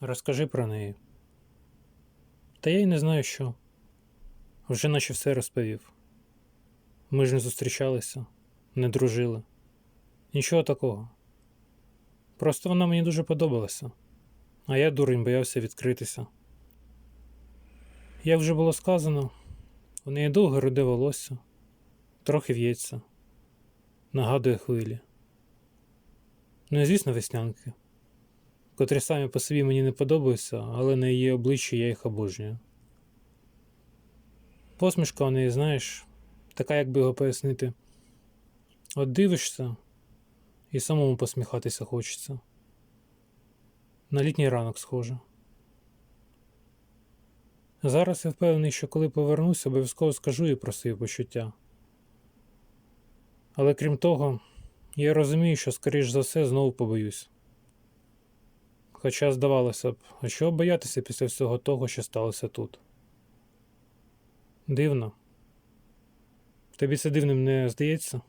Розкажи про неї. Та я й не знаю що. Вже наче все розповів. Ми ж не зустрічалися, не дружили. Нічого такого. Просто вона мені дуже подобалася, а я, дурень, боявся відкритися. Як вже було сказано, у неї довге руде волосся, трохи в'ється, нагадує хвилі. Ну і звісно, веснянки, котрі самі по собі мені не подобаються, але на її обличчі я їх обожнюю. Посмішка у неї, знаєш, така, як би його пояснити. От дивишся і самому посміхатися хочеться. На літній ранок схоже. Зараз я впевнений, що коли повернусь, обов'язково скажу їй про свої почуття. Але крім того, я розумію, що, скоріш за все, знову побоюсь. Хоча, здавалося б, а чого боятися після всього того, що сталося тут? Дивно. Тобі це дивним не здається?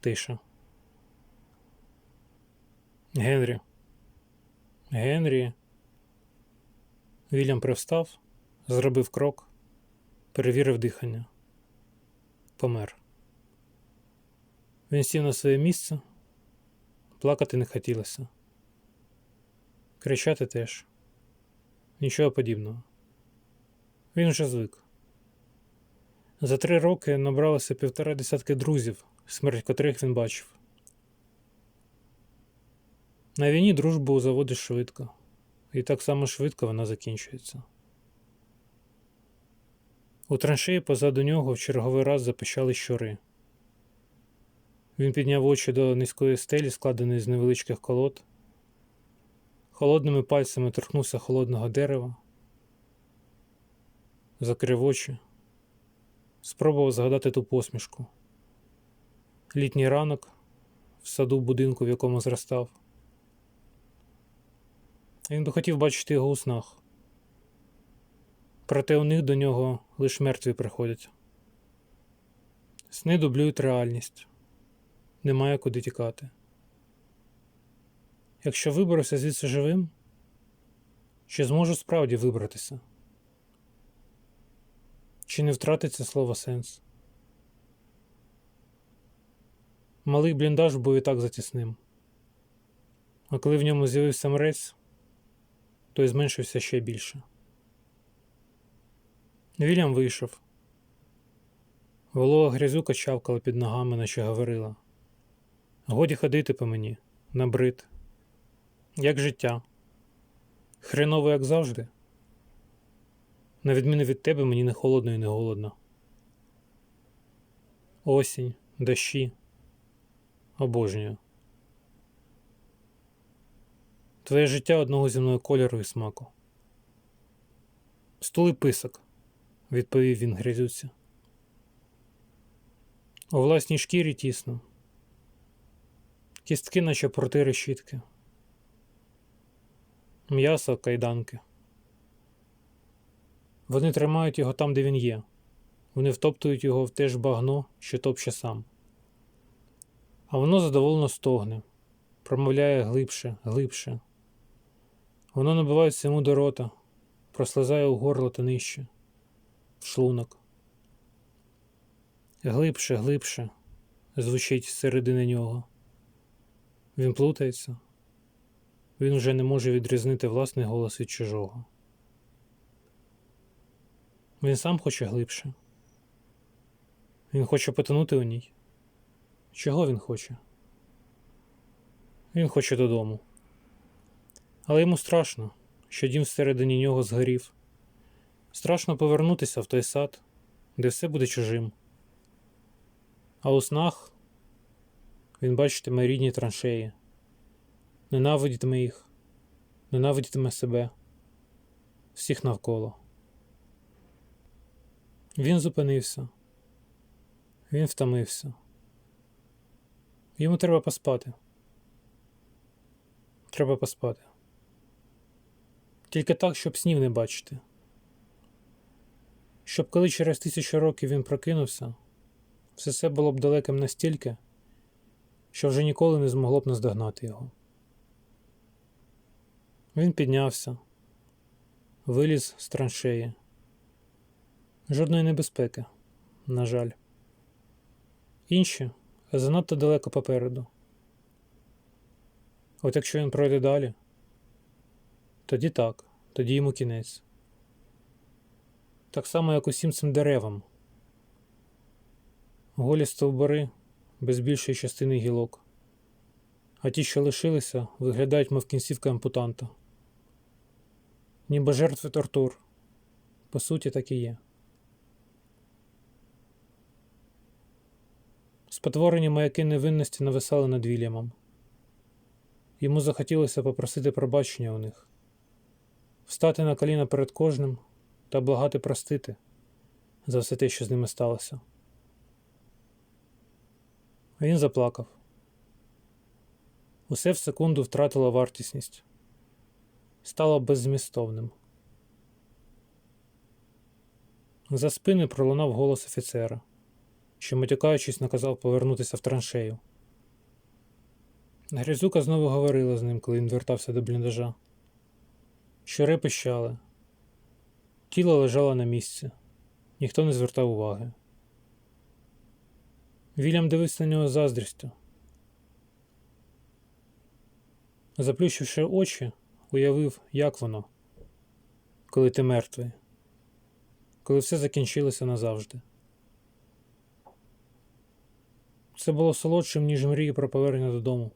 Тиша. Генрі. Генрі. Вільям привстав, зробив крок, перевірив дихання. Помер. Він сів на своє місце, плакати не хотілося. Кричати теж. Нічого подібного. Він вже звик. За три роки набралося півтора десятки друзів, смерть котрих він бачив. На війні дружбу заводиш швидко, і так само швидко вона закінчується. У траншеї позаду нього в черговий раз запищали щури. Він підняв очі до низької стелі, складеної з невеличких колод, холодними пальцями торкнувся холодного дерева, закрив очі, спробував згадати ту посмішку. Літній ранок в саду будинку, в якому зростав. Він би хотів бачити його у снах. Проте у них до нього лише мертві приходять. Сни дублюють реальність. Немає куди тікати. Якщо виберуся звідси живим, чи зможу справді вибратися? Чи не втратить це слово сенс? Малий бліндаж був і так затісним. А коли в ньому з'явився мрець, той зменшився ще більше. Вільям вийшов. Волога грязюка чавкала під ногами, наче говорила. Годі ходити по мені, набрид. Як життя. Хреново, як завжди. На відміну від тебе, мені не холодно і не голодно. Осінь, дощі. Обожнюю. Твоє життя одного зі мною кольору і смаку. Стули писок, відповів він грязюці. У власній шкірі тісно. Кістки, наче порти решітки. М'ясо кайданки. Вони тримають його там, де він є. Вони втоптують його в те ж багно, що топче сам. А воно задоволено стогне, промовляє глибше, глибше. Воно набивається йому до рота, прослизає у горло та нижче, в шлунок. Глибше, глибше звучить зсередини нього. Він плутається, він уже не може відрізнити власний голос від чужого. Він сам хоче глибше. Він хоче потонути у ній. Чого він хоче? Він хоче додому. Але йому страшно, що дім всередині нього згорів. Страшно повернутися в той сад, де все буде чужим. А у снах він бачитиме рідні траншеї, ненавидітиме їх, ненавидітиме себе, всіх навколо. Він зупинився, він втомився. Йому треба поспати. Треба поспати. Тільки так, щоб снів не бачити. Щоб коли через тисячу років він прокинувся, все це було б далеким настільки, що вже ніколи не змогло б наздогнати його. Він піднявся, виліз з траншеї. Жодної небезпеки, на жаль. Інші занадто далеко попереду. От якщо він пройде далі, тоді так, тоді йому кінець. Так само, як усім цим деревам. Голі стовбури без більшої частини гілок, а ті, що лишилися, виглядають, мов кінцівка ампутанта. Ніби жертви тортур. По суті, так і є. Спотворені маяки невинності нависали над Вільямом. Йому захотілося попросити пробачення у них, встати на коліна перед кожним та благати простити за все те, що з ними сталося. Він заплакав. Усе в секунду втратило вартісність, стало беззмістовним. За спини пролунав голос офіцера, що, матюкаючись, наказав повернутися в траншею. Грязюка знову говорила з ним, коли він вертався до бліндажа. Щури пищали. Тіло лежало на місці, ніхто не звертав уваги. Вільям дивився на нього заздрістю. Заплющивши очі, уявив, як воно, коли ти мертвий, коли все закінчилося назавжди. Це було солодшим, ніж мрії про повернення додому,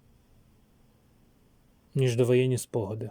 ніж довоєнні спогади.